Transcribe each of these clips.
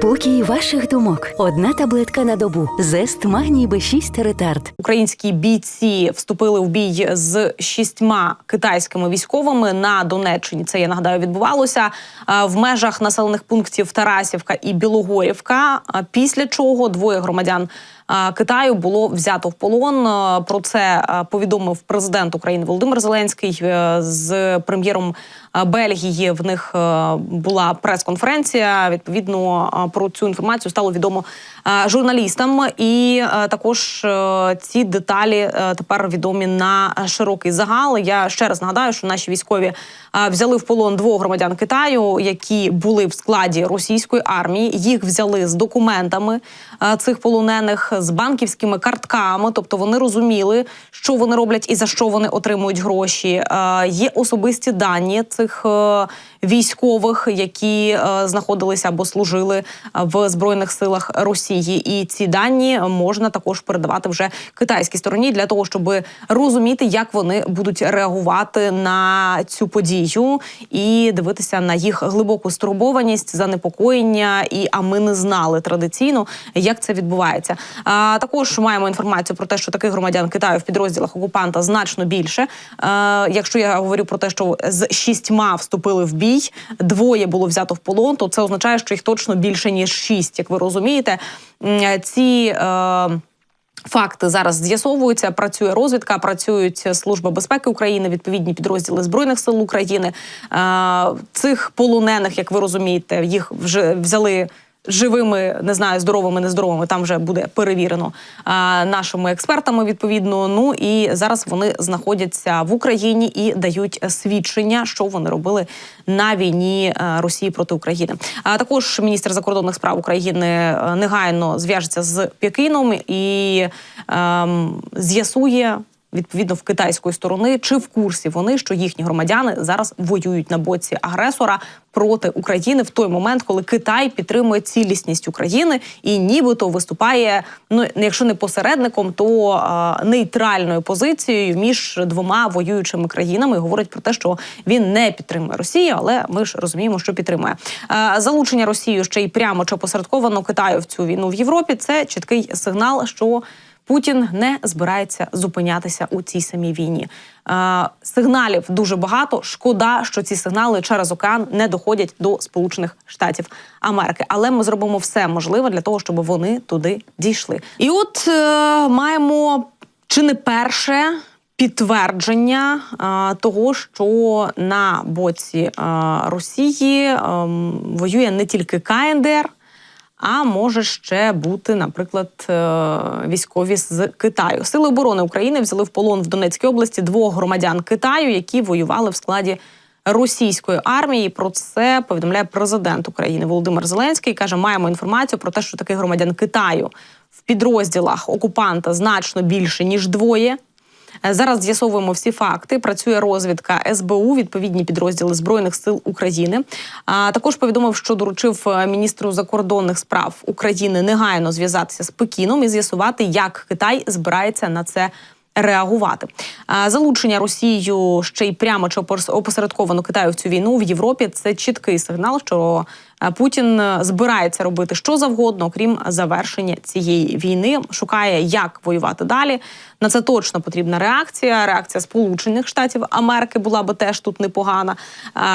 Спокій ваших думок. Одна таблетка на добу. Зест магній Б6 ретард. Українські бійці вступили в бій з шістьма китайськими військовими на Донеччині. Це я нагадаю відбувалося е, в межах населених пунктів Тарасівка і Білогорівка. е, Після чого двоє громадян Китаю було взято в полон. Про це повідомив президент України Володимир Зеленський е, з прем'єром Бельгії. В них е, була прес-конференція. Відповідно про цю інформацію стало відомо журналістам, і також е, ці деталі тепер відомі на широкий загал. Я ще раз нагадаю, що наші військові взяли в полон двох громадян Китаю, які були в складі російської армії. Їх взяли з документами цих полонених, з банківськими картками. Тобто вони розуміли, що вони роблять і за що вони отримують гроші. Е, Є особисті дані цих е, військових, які е, знаходилися або служили в збройних силах Росії. І ці дані можна також передавати вже китайській стороні для того, щоб розуміти, як вони будуть реагувати на цю подію і дивитися на їх глибоку стурбованість, занепокоєння. І а ми не знали традиційно, як це відбувається. Також маємо інформацію про те, що таких громадян Китаю в підрозділах окупанта значно більше. Якщо я говорю про те, що з шістьма вступили в бій, двоє було взято в полон, то це означає, що їх точно більше ніж шість, як ви розумієте. Ці е, Факти зараз з'ясовуються. Працює розвідка, працюють служба безпеки України, відповідні підрозділи збройних сил України. Е, Цих полонених, як ви розумієте, їх вже взяли. Живими, не знаю, здоровими, нездоровими, там вже буде перевірено нашими експертами. Відповідно, ну і зараз вони знаходяться в Україні і дають свідчення, що вони робили на війні Росії проти України. А також міністр закордонних справ України е, негайно зв'яжеться з Пекіном і ем, з'ясує. Відповідно, в китайської сторони чи в курсі вони, що їхні громадяни зараз воюють на боці агресора проти України в той момент, коли Китай підтримує цілісність України і нібито виступає, ну якщо не посередником, то е, нейтральною позицією між двома воюючими країнами. І Говорить про те, що він не підтримує Росію, але ми ж розуміємо, що підтримує Е, залучення Росії ще й прямо чи посередковано Китаю в цю війну в Європі. Це чіткий сигнал, що Путін не збирається зупинятися у цій самій війні. Е, сигналів дуже багато. Шкода, що ці сигнали через океан не доходять до Сполучених Штатів Америки. Але ми зробимо все можливе для того, щоб вони туди дійшли. І от е, маємо чи не перше. Підтвердження е, того, що на боці е, Росії е, воює не тільки КНДР, а може ще бути, наприклад, е, військові з Китаю. Сили оборони України взяли в полон в Донецькій області двох громадян Китаю, які воювали в складі російської армії. Про це повідомляє президент України Володимир Зеленський. каже, маємо інформацію про те, що таких громадян Китаю в підрозділах окупанта значно більше ніж двоє. Е, Зараз з'ясовуємо всі факти. Працює розвідка СБУ, відповідні підрозділи збройних сил України. А також повідомив, що доручив е, міністру закордонних справ України негайно зв'язатися з Пекіном і з'ясувати, як Китай збирається на це. Реагувати залучення Росією ще й прямо чи опос- опосередковано Китаю в цю війну в Європі. Це чіткий сигнал, що Путін е, збирається робити що завгодно, окрім завершення цієї війни. Шукає, як воювати далі. На це точно потрібна реакція. Реакція Сполучених Штатів Америки була би теж тут непогана.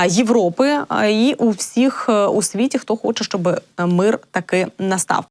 Європи і у всіх е, у світі, хто хоче, щоб е, мир таки настав.